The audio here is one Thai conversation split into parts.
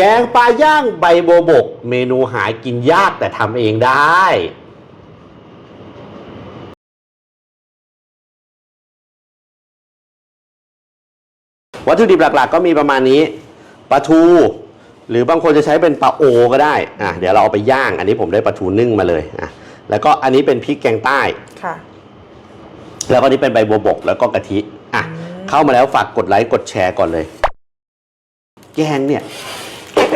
แกงปลาย่างใบโบบก เมนูหากินยากแต่ทำเองได้วัตถุดิบหลักๆ ก็มีประมาณนี้ปลาทู หรือบางคนจะใช้เป็นปลาโอก็ได้อะเดี๋ยวเราเอาไปย่าง อันนี้ผมได้ปลาทูนึ่งมาเลยอะแล้วก็อันนี้เป็นพริกแกงใต้ค่ะ แล้วก็นี่เป็นใบบัวบก แล้วก็กะทิอะอืมเข้ามาแล้วฝากกดไลค์กดแชร์ก่อนเลย แกงเนี่ยใครเค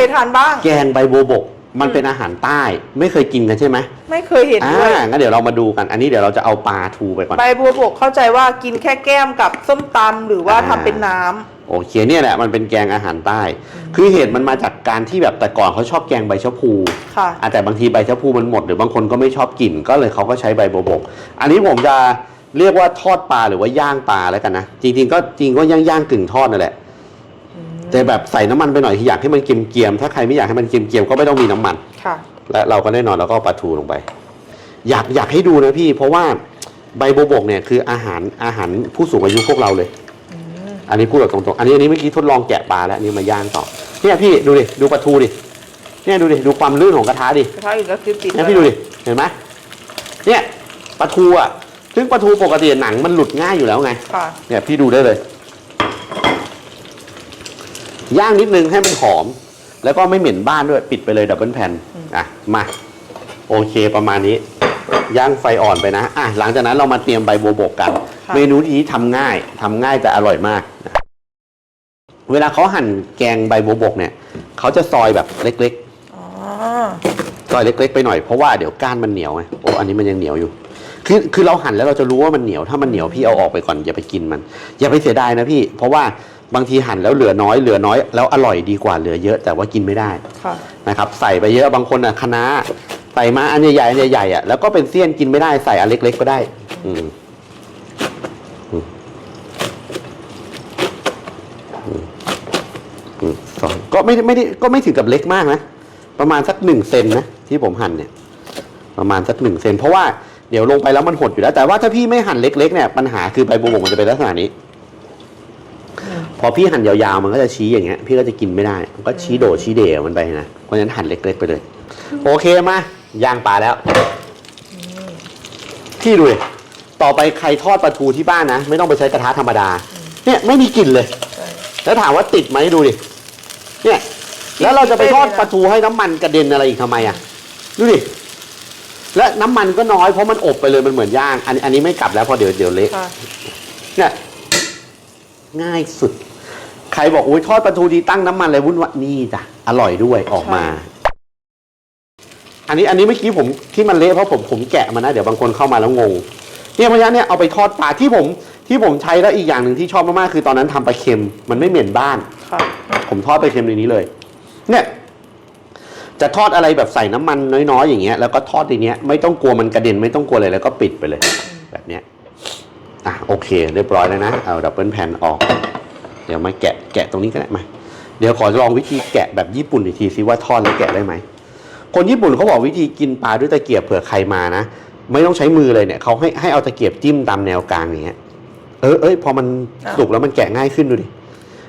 ยทานบ้าง แกงใบบัวบก มันเป็นอาหารใต้ไม่เคยกินกันใช่ไหมไม่เคยเห็นอ่าด้วยงั้นเดี๋ยวเรามาดูกัน อันนี้เดี๋ยวเราจะเอาปลาทูไปก่อน ใบบัวบกเข้าใจว่ากินแค่แก้มกับส้มตำหรือว่าอ่า ทำเป็นน้ำ โอเคเนี่ยแหละมันเป็นแกงอาหารใต้ คือเหตุมันมาจากการที่แบบแต่ก่อนเขาชอบแกงใบชะพูค่ะ อะแต่บางทีใบชะพูมันหมดหรือบางคนก็ไม่ชอบกลิ่นก็เลยเขาก็ใช้ใบบัวบก อันนี้ผมจะเรียกว่าทอดปลาหรือว่าย่างปลาแล้วกันนะจริงๆก็จริงก็ย่างย่างๆกึ่งทอดนั่นแหละ แต่แบบใส่น้ำมันไปหน่อยที่อยากให้มันเกรียมๆถ้าใครไม่อยากให้มันเกรียมๆก็ไม่ต้องมีน้ำมัน ค่ะ และเราก็แน่นอนเราก็เอาปลาทูลงไป อยากอยากให้ดูนะพี่ เพราะว่าใบบัวบกเนี่ยคืออาหารอาหารผู้สูงอายุพวกเราเลยอืมอันนี้พูดแบบตรงๆ อันนี้อันนี้เมื่อกี้ทดลองแกะปลาแล้วอันนี่มาย่างต่อเนี่ยพี่ดูดิดูปลาทูดิเนี่ยดูดิดูความลื่นของกระทะดิกระทะอีกแล้วคือติดเนี่ยพี่ดูดิเห็นไหมเนี่ยปลาทูอะซึ่งปลาทูปกติหนังมันหลุดง่ายอยู่แล้วไง ค่ะ เนี่ยพี่ดูได้เลย ย่างนิดนึงให้มันหอม แล้วก็ไม่เหม็นบ้านด้วยปิดไปเลยดับเบิลแผ่นอะมาโอเคประมาณนี้ ย่างไฟอ่อนไปนะอะหลังจากนั้นเรามาเตรียมใบบัวบกกันค่ะเมนูที่ทำง่ายทำง่ายแต่อร่อยมากนะเวลาเขาหั่นแกงใบบัวบกเนี่ยเขาจะซอยแบบเล็กอ๋อๆซอยเล็ก ๆ ไปหน่อยเพราะว่าเดี๋ยวก้านมันเหนียวไงโอ้อันนี้มันยังเหนียวอยู่คือคือเราหั่นแล้วเราจะรู้ว่ามันเหนียวถ้ามันเหนียวพี่เอาออกไปก่อนอย่าไปกินมัน อย่าไปเสียดายนะพี่ เพราะว่า บางทีหั่นแล้วเหลือน้อยเหลือน้อยแล้วอร่อยดีกว่าเหลือเยอะแต่ว่ากินไม่ได้ค่ะนะครับ ใส่ไปเยอะบางคนอะคะน้าใส่มาอันใหญ่ๆอันใหญ่ๆอะแล้วก็เป็นเสี้ยนกินไม่ได้ใส่อันเล็ก ๆ ก็ได้ อืมอืมสองก็ไม่ได้ไม่ได้ก็ไม่ถึงกับเล็กมากนะ ประมาณสักหนึ่งเซนนะที่ผมหั่นเนี่ย ประมาณสักหนึ่งเซนเพราะว่าเดี๋ยวลงไปแล้วมันหดอยู่แล้ว แต่ว่าถ้าพี่ไม่หั่นเล็กๆเนี่ยปัญหาคือใบบัวบกมันจะเป็นลักษณะนี้ อืมพอพี่หั่นยาวๆ มันก็จะชี้อย่างเงี้ย พี่ก็จะกินไม่ได้มันก็ชี้โดดชี้เดมันไปนะ เพราะฉะนั้นหั่นเล็ก ๆ ไปเลย โอเคมาย่างปลาแล้ว พี่ดูดิต่อไปใครทอดปลาทูที่บ้านนะ ไม่ต้องไปใช้กระทะธรรมดา เนี่ยไม่มีกลิ่นเลยใช่แล้วถามว่าติดไหมดูดิ เนี่ย แล้วเราจะไปทอดปลาทูให้น้ำมันกระเด็นอะไรอีกทำไมอะ ดูดิ และน้ำมันก็น้อยเพราะมันอบไปเลยมันเหมือนย่าง อันอันนี้ไม่กลับแล้วเพราะเดี๋ยวเดี๋ยวเละค่ะเนี่ยง่ายสุด ใครบอกอุ้ยทอดปลาทูดีตั้งน้ำมันอะไรวุ่นวายนี่จ้ะอร่อยด้วยออกมา อันนี้อันนี้เมื่อกี้ผมที่มันเละเพราะผมผมแกะมานะ เดี๋ยวบางคนเข้ามาแล้วงงเนี่ยเพราะฉะนั้นเนี่ยเอาไปทอดปลาที่ผมที่ผมใช้แล้วอีกอย่างหนึ่งที่ชอบมากๆคือตอนนั้นทำปลาเค็มมันไม่เหม็นบ้าน ค่ะ ผมทอดไปเค็มในนี้เลย เนี่ย จะทอดอะไรแบบใส่น้ำมันน้อยๆ อย่างเงี้ยแล้วก็ทอดในเนี้ยไม่ต้องกลัวมันกระเด็นไม่ต้องกลัวอะไรแล้วก็ปิดไปเลย แบบเนี้ยอะโอเค เรียบร้อยแล้วนะเอาดับเบิลแผ่นออก เดี๋ยวมาแกะแกะตรงนี้ก็ได้มาเดี๋ยวขอลองวิธีแกะแบบญี่ปุ่นอีกทีซิว่าทอดแล้วแกะได้ไหมคนญี่ปุ่นเขาบอกวิธีกินปลาด้วยตะเกียบเผื่อใครมานะไม่ต้องใช้มือเลยเนี่ยเขาให้ให้เอาตะเกียบจิ้มตามแนวกลางอย่างเงี้ยเออเอ้ยพอมันอ้าวสุกแล้วมันแกะง่ายขึ้นดูดิ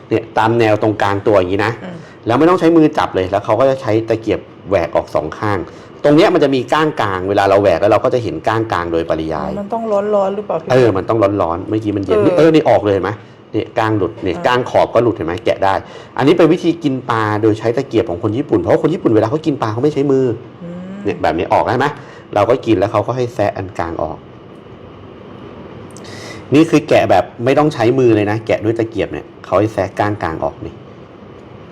เนี่ยตามแนวตรงกลางตัวอย่างนี้นะอืมแล้วไม่ต้องใช้มือจับเลยแล้วเขาก็จะใช้ตะเกียบแหวกออกสองข้าง ตรงเนี้ยมันจะมีก้างกลางเวลาเราแหวกแล้วเราก็จะเห็นก้างกลางโดยปริยาย มันต้องร้อนร้อนๆหรือเปล่าพี่เออมันต้องร้อนๆเมื่อกี้มันเย็นเออนี่เออนี่ออกเลยเห็นไหม เนี่ยก้างหลุดเนี่ยอ่าก้างขอบก็หลุดเห็นไหมแกะได้ อันนี้เป็นวิธีกินปลาโดยใช้ตะเกียบของคนญี่ปุ่นเพราะว่าคนญี่ปุ่นเวลาเขากินปลาเขาไม่ใช้มืออืมเนี่ยแบบนี้ออกได้ไหมเราก็กินแล้วเขาก็ให้แซะอันกลางออก นี่คือแกะแบบไม่ต้องใช้มือเลยนะ แกะด้วยตะเกียบเนี่ยเขาให้แซะก้างกลางออกนี่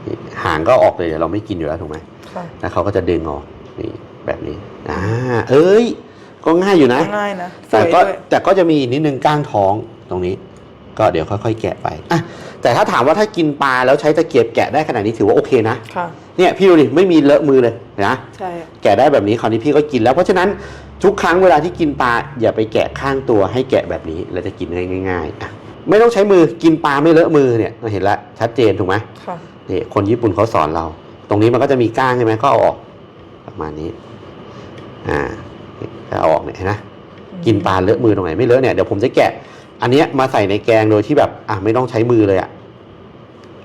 นี่หางก็ออกเลยเดี๋ยวเราไม่กินอยู่แล้วถูกไหมค่ะแล้วเขาก็จะดึงออกนี่แบบนี้อ่าเอ้ย ก็ง่ายอยู่นะง่ายนะสแต่วยก็ด้วยแต่ก็จะมีนิดนึงก้างท้องตรงนี้ ก็เดี๋ยวค่อยๆแกะไปอะแต่ถ้าถามว่าถ้ากินปลาแล้วใช้ตะเกียบแกะได้ขนาดนี้ถือว่าโอเคนะค่ะ เนี่ยพี่ดูดิไม่มีเลอะมือเลยนะใช่ แกะได้แบบนี้คราวนี้พี่ก็กินแล้วเพราะฉะนั้นทุกครั้งเวลาที่กินปลาอย่าไปแกะข้างตัวให้แกะแบบนี้เราจะกินได้ง่ายๆอะไม่ต้องใช้มือกินปลาไม่เลอะมือเนี่ยเห็นแล้วชัดเจนถูกไหมค่ะนี่คนญี่ปุ่นเขาสอนเรา ตรงนี้มันก็จะมีก้างใช่ไหมก็เอาออกประมาณนี้อ่าก็เอาออกเนี่ยเห็นไหมกินปลาเลอะมือตรงไหนไม่เลอะเนี่ยเดี๋ยวผมจะแกะ อันเนี้ยมาใส่ในแกงโดยที่แบบอะไม่ต้องใช้มือเลยอะ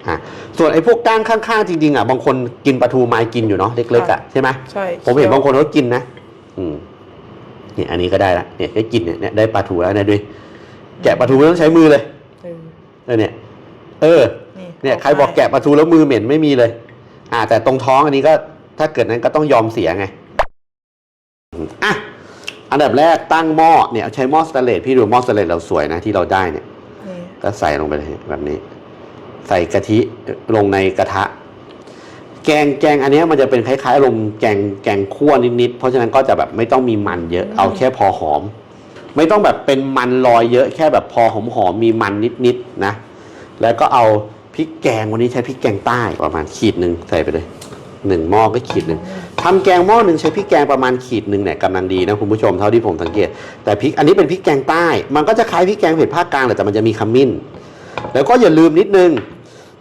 อะส่วนไอ้พวกก้างข้างๆจริงๆอะบางคนกินปลาทูไม้กินอยู่เนาะเล็กๆอะใช่ไหมใช่ผมเห็นบางคนเขากินนะอืมเนี่ยอันนี้ก็ได้ละเนี่ยก็กินเนี่ยเนี่ยได้ปลาทูแล้วเนี่ยด้วยแกะปลาทูไม่ต้องใช้มือเลยเออเออเนี่ย เออนี่เนี่ยใครบอกแกะปลาทูแล้วมือเหม็นไม่มีเลย อ่า แต่ตรงท้องอันนี้ก็ถ้าเกิดนั้นก็ต้องยอมเสียไงอืมอะ อันดับแรกตั้งหม้อเนี่ยใช้หม้อสแตนเลสพี่ดูหม้อสแตนเลสเราสวยนะที่เราได้เนี่ยนี่ก็ใส่ลงไปเลยแบบนี้ ใส่กะทิลงในกระทะ แกงแกงอันเนี้ยมันจะเป็นคล้ายๆลมณ์แกงแกงคั่วนิดๆเพราะฉะนั้นก็จะแบบไม่ต้องมีมันเยอะเอาแค่พอหอม ไม่ต้องแบบเป็นมันลอยเยอะแค่แบบพอหอมหอมๆมีมันนิดๆนะ แล้วก็เอาพริกแกงวันนี้ใช้พริกแกงใต้ประมาณขีดหนึ่งใส่ไปเลย หนึ่งหม้อก็ขีดหนึ่งทำแกงหม้อหนึ่งใช้พริกแกงประมาณขีดหนึ่งเนี่ยกำลังดีนะคุณผู้ชมเท่าที่ผมสังเกต แต่พริกอันนี้เป็นพริกแกงใต้ มันก็จะคล้ายพริกแกงเผ็ดภาคกลางแหละแต่มันจะมีขมิ้น แล้วก็อย่าลืมนิดนึง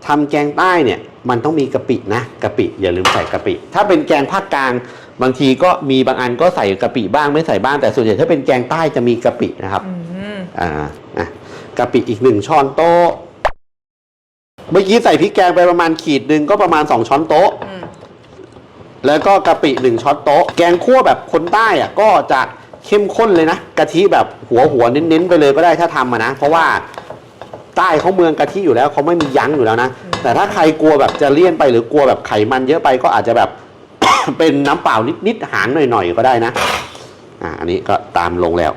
ทำแกงใต้เนี่ยมันต้องมีกะปินะกะปิอย่าลืมใส่กะปิ ถ้าเป็นแกงภาคกลาง บางทีก็มีบางอันก็ใส่กะปิบ้างไม่ใส่บ้างแต่ส่วนใหญ่ถ้าเป็นแกงใต้จะมีกะปินะครับอืมอ่าอะกะปิอีกหนึ่งช้อนโต๊ะเมื่อกี้ใส่พริกแกงไปประมาณขีดหนึ่งก็ประมาณสองช้อนโต๊ะอืม แล้วก็กะปิหนึ่งช้อนโต๊ะ แกงคั่วแบบคนใต้อะก็จะเข้มข้นเลยนะกะทิแบบหัวหัวเน้นๆไปเลยก็ได้ถ้าทำอะนะ เพราะว่าใต้เขาเมืองกะทิอยู่แล้วเขาไม่มียั้งอยู่แล้วนะ แต่ถ้าใครกลัวแบบจะเลี่ยนไปหรือกลัวแบบไขมันเยอะไปก็อาจจะแบบ เป็นน้ำเปล่านิดๆหางหน่อยๆก็ได้นะ อ่าอันนี้ก็ตามลงแล้ว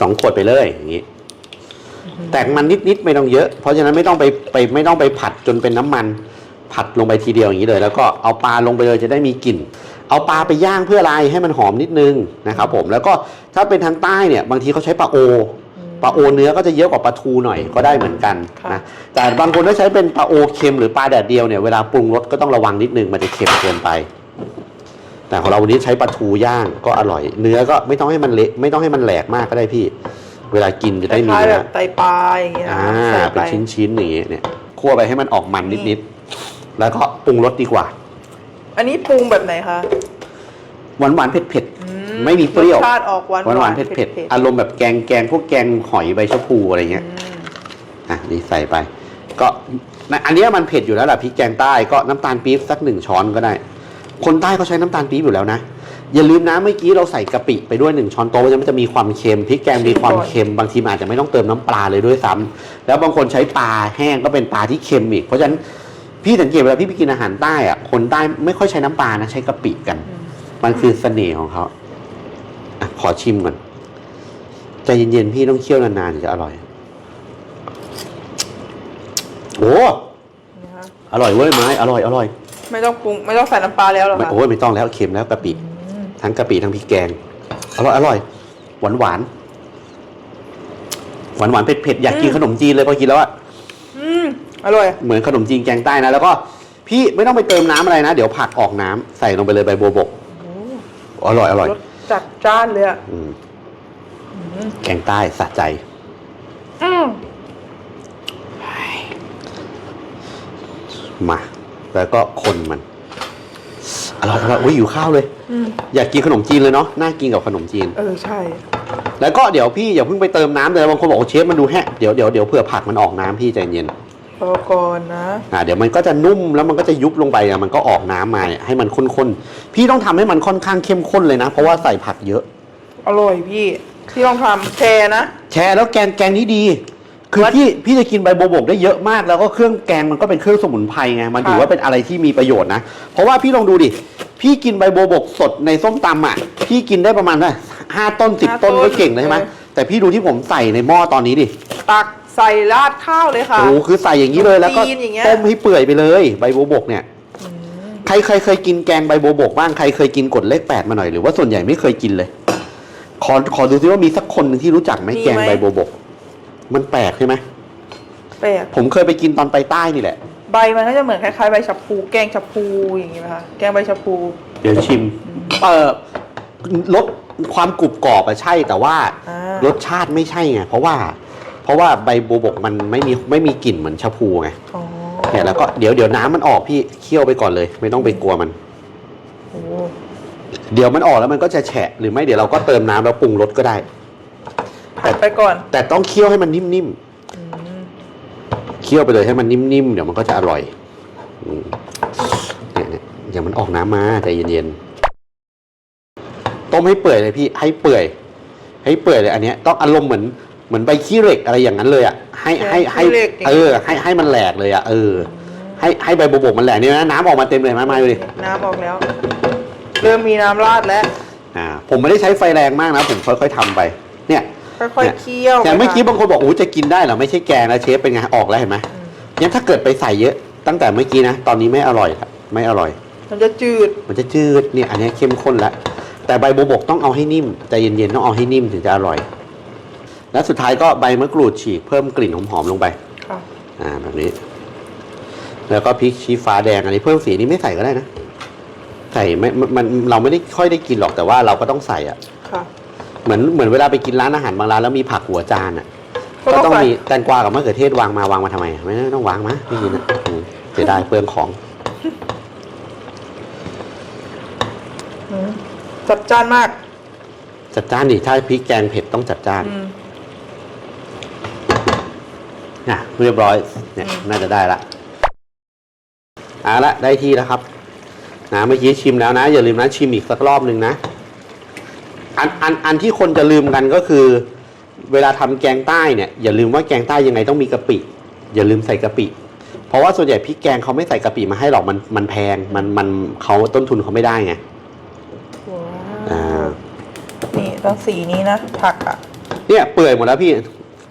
สองขวดไปเลยอย่างนี้แต่มันนิดๆไม่ต้องเยอะ เพราะฉะนั้นไม่ต้องไปไปไม่ต้องไปผัดจนเป็นน้ำมัน ผัดลงไปทีเดียวอย่างนี้เลย แล้วก็เอาปลาลงไปเลยจะได้มีกลิ่น เอาปลาไปย่างเพื่ออะไรให้มันหอมนิดนึงนะครับผมแล้วก็ถ้าเป็นทางใต้เนี่ยบางทีเขาใช้ปลาโอปลาโอเนื้อก็จะเยอะกว่าปลาทูหน่อยก็ได้เหมือนกันนะแต่บางคนถ้าใช้เป็นปลาโอเค็มหรือปลาแดดเดียวเนี่ยเวลาปรุงรสก็ต้องระวังนิดนึงมันจะเค็มเกินไปแต่ของเราวันนี้ใช้ปลาทูย่างก็อร่อย เนื้อก็ไม่ต้องให้มันเละไม่ต้องให้มันแหลกมากก็ได้พี่ เวลากินจะคได้มีล้ายๆแบเนื้อบไตปลาอย่างเงี้ยอ่าใส่เป็นไปชิ้นๆอย่างเงี้ยเนี่ยคั่วไปให้มันออกมันนิดๆ แล้วก็ปรุงรสดีกว่า อันนี้ปรุงแบบไหนคะ หวานหวานๆเผ็ดเผ็ดๆอืไม่มีเปรี้ยวรสชาติออกหวานหวานหวานๆเผ็ดเผ็ดๆอารมณ์แบบแกงแกงพวกแกงหอยใบชะพูอะไรเงี้ยอืมอะนี่ใส่ไป ก็อันเนี้ยมันเผ็ดอยู่แล้วแหละพริกแกงใต้ก็น้ำตาลปี๊บสักหนึ่งช้อนก็ได้ คนใต้เขาใช้น้ำตาลปี๊บอยู่แล้วนะ อย่าลืมนะเมื่อกี้เราใส่กะปิไปด้วยหนึ่งช้อนโต๊ะมันจะมีความเค็มพริกแกงมีความเค็มบางทีมันอาจจะไม่ต้องเติมน้ำปลาเลยด้วยซ้ำแล้วบางคนใช้ปลาแห้งก็เป็นปลาที่เค็มอีก เพราะฉะนั้น พี่สังเกตเวลาพี่ไปกินอาหารใต้อะคนใต้ไม่ค่อยใช้น้ำปลานะใช้กะปิกัน มันคือเสน่ห์ของเขาอะขอชิมก่อนใจเย็นๆพี่ต้องเคี่ยวนานๆถึงจะอร่อยโอ้นะคะอร่อยเว้ยไม้อร่อยอร่อยไม่ต้องปรุงไม่ต้องใส่น้ำปลาแล้วเหรอไม่คะโอ้ยไม่ต้องแล้วเค็มแล้วกะปิอืมทั้งกะปิทั้งพริกแกง อร่อยอร่อยหวานหวานหวานหวานเผ็ดเผ็ดๆอยากกินขนมจีนเลยพอกินแล้วอะ อืมอร่อย เหมือนขนมจีนแกงใต้นะ แล้วก็พี่ไม่ต้องไปเติมน้ำอะไรนะ เดี๋ยวผักออกน้ำใส่ลงไปเลยใบบัวบกโอ้อร่อยอร่อยรสจัดจ้านเลยอะอืมอืมแกงใต้สะใจ อืมมา แล้วก็คนมัน อร่อยอร่อยอุ้ยอยู่ข้าวเลย อืมอยากกินขนมจีนเลยเนาะ น่ากินกับขนมจีน เออใช่ แล้วก็เดี๋ยวพี่อย่าเพิ่งไปเติมน้ำเลยบางคนบอกว่าเชฟมันดูแห้งเดี๋ยวเดี๋ยวเดี๋ยวเผื่อผักมันออกน้ำพี่ใจเย็น รอก่อนนะอ่าเดี๋ยวมันก็จะนุ่มแล้วมันก็จะยุบลงไปอะมันก็ออกน้ำมาเนี่ยให้มันข้นๆพี่ต้องทำให้มันค่อนข้างเข้มข้นเลยนะ เพราะว่าใส่ผักเยอะ อร่อยพี่พี่ลองทำแชร์นะ แชร์แล้วแกงแกงนี้ดี คือวัดพี่พี่จะกินใบโบวบกได้เยอะมาก แล้วก็เครื่องแกงมันก็เป็นเครื่องสมุนไพรไงมันถือค่ะว่าเป็นอะไรที่มีประโยชน์นะเพราะว่าพี่ลองดูดิพี่กินใบโบวบกสดในส้มตำอะพี่กินได้ประมาณน่ะห้าต้นสิบต้นก็เก่งเลยใช่ไหมแต่พี่ดูที่ผมใส่ในหม้อตอนนี้ดิ ตัก ใส่ราดข้าวเลยค่ะ โอ้คือใส่อย่างนี้เลยแล้วก็จีนอย่างเงี้ย ต้มให้เปื่อยไปเลยใบโบวบกเนี่ย ใครเคยเคยกินแกงใบโบวบกบ้างใครเคยกินกดเลขแปดมาหน่อยหรือว่าส่วนใหญ่ไม่เคยกินเลย ขอขอดูซิว่ามีสักคนหนึ่งที่รู้จักไหมแกงใบโบวบก มันแปลกใช่ไหมแปลกผมเคยไปกินตอนไปใต้นี่แหละ ใบมันก็จะเหมือนคล้ายๆใบชะพูแกงชะพูอย่างงี้ไหมคะแกงใบชะพู เดี๋ยวชิมเออรสความกรุบกรอบอะใช่แต่ว่าอ่ารสชาติไม่ใช่ไงเพราะว่า เพราะว่าใบโบวบกมันไม่มีไม่มีกลิ่นเหมือนชะพูไงอ๋อเนี่ยแล้วก็เดี๋ยวเดี๋ยวน้ำมันออกพี่เคี่ยวไปก่อนเลย ไม่ต้องไปกลัวมัน โอ้เดี๋ยวมันออกแล้วมันก็จะแฉะหรือไม่เดี๋ยวเราก็เติมน้ำแล้วปรุงรสก็ได้ ผัดไปก่อนแต่ต้องเคี่ยวให้มันนิ่มอืมๆคี่ยวไปเลยให้มันนิ่มๆเดี๋ยวมันก็จะอร่อยอืมเนี่ยเนี่ยอย่ามันออกน้ำมาใจเย็นๆต้มให้เปื่อยเลยพี่ให้เปื่อย ให้เปื่อยเลยอันเนี้ยต้องอารมณ์เหมือน เหมือนใบขี้เหล็กอะไรอย่างนั้นเลยอะให้ให้ให้ขี้เหล็กอย่างเอนี้อให้ให้มันแหลกเลยอะเออ ให้ให้ใบโบกมันแหลกนี่นะน้ำออกมาเต็มเลยมามาดูดิน้ำออกแล้ว เริ่มมีน้ำราดแล้ว อ่า ผมไม่ได้ใช้ไฟแรงมากนะ ผมค่อยๆทำไป เนี่ย ค่อยๆเคี่ยวแต่เมื่อกี้ไปบางคนบอกโอ้จะกินได้เหรอไม่ใช่แกงนะเชฟเป็นไงออกแล้วเห็นไหมเนี่ยถ้าเกิดไปใส่เยอะ ตั้งแต่เมื่อกี้นะ ตอนนี้ไม่อร่อยครับไม่อร่อย มันจะจืด มันจะจืดเนี่ยอันนี้เข้มข้นแล้วแต่ใบโบวบกต้องเอาให้นิ่มใจเย็นๆต้องเอาให้นิ่มถึงจะอร่อย และสุดท้ายก็ใบมะกรูดฉีกเพิ่มกลิ่นหอมๆลงไปค่ะอ่าแบบนี้ แล้วก็พริกชี้ฟ้าแดงอันนี้เพิ่มสีนี้ไม่ใส่ก็ได้นะใส่ไม่มันมันเราไม่ได้ค่อยได้กินหรอกแต่ว่าเราก็ต้องใส่อะ ค่ะ เหมือนเหมือนเวลาไปกินร้านอาหารบางร้านแล้วมีผักหัวจานอะ ก็ก็ต้องต้องใส่มีแตงกวากับมะเขือเทศวางมาวางมาทำไมอะไม่ต้องวางมาไม่กินอะอืมเสียดายเปลืองของ อืมจัดจ้านมากจัดจ้านดิถ้าพริกแกงเผ็ดต้องจัดจ้าน อืม นะเรียบร้อยเนี่ยอืมน่าจะได้ละเอาละได้ที่แล้วครับนะเมื่อกี้ชิมแล้วนะ อย่าลืมนะชิมอีกสักรอบหนึ่งนะอันอันอันที่คนจะลืมกันก็คือ เวลาทำแกงใต้เนี่ยอย่าลืมว่าแกงใต้ยังไงต้องมีกะปิ อย่าลืมใส่กะปิ เพราะว่าส่วนใหญ่พริกแกงเขาไม่ใส่กะปิมาให้หรอกมันมันแพงมันมันเขาต้นทุนเขาไม่ได้ไงว้าอ่าวนี่ต้องสีนี้นะผักอะเนี่ยเปื่อยหมดแล้วพี่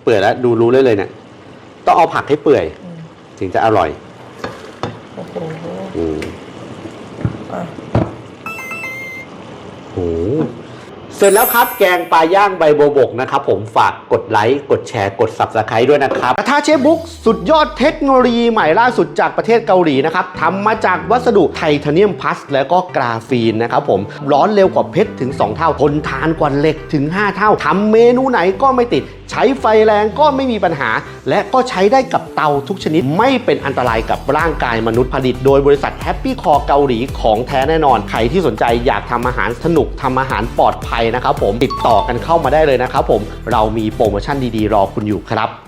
เปื่อยแล้วดูรู้เลยเลยเนี่ย ต้องเอาผักให้เปื่อยอืมถึงจะอร่อยโอ้โหอืมอะโอ้โหเสร็จแล้วครับแกงปลาย่างใบโบบกนะครับผมฝากกดไลค์กดแชร์กด Subscribe ด้วยนะครับกระทะเชฟบุ๊กสุดยอดเทคโนโลยีใหม่ล่าสุดจากประเทศเกาหลีนะครับทำมาจากวัสดุไทเทเนียมพลัสแล้วก็กราฟีนนะครับผมร้อนเร็วกว่าเพชรถึง 2 เท่าทนทานกว่าเหล็กถึง 5 เท่าทำเมนูไหนก็ไม่ติด ใช้ไฟแรงก็ไม่มีปัญหา และก็ใช้ได้กับเตาทุกชนิดไม่เป็นอันตรายกับร่างกายมนุษย์ผลิต โดยบริษัทแฮปปี้คอเกาหลีของแท้แน่นอน ใครที่สนใจอยากทำอาหารสนุกทำอาหารปลอดภัยนะครับผมติดต่อกันเข้ามาได้เลยนะครับผมเรามีโปรโมชั่นดีๆ รอคุณอยู่ครับ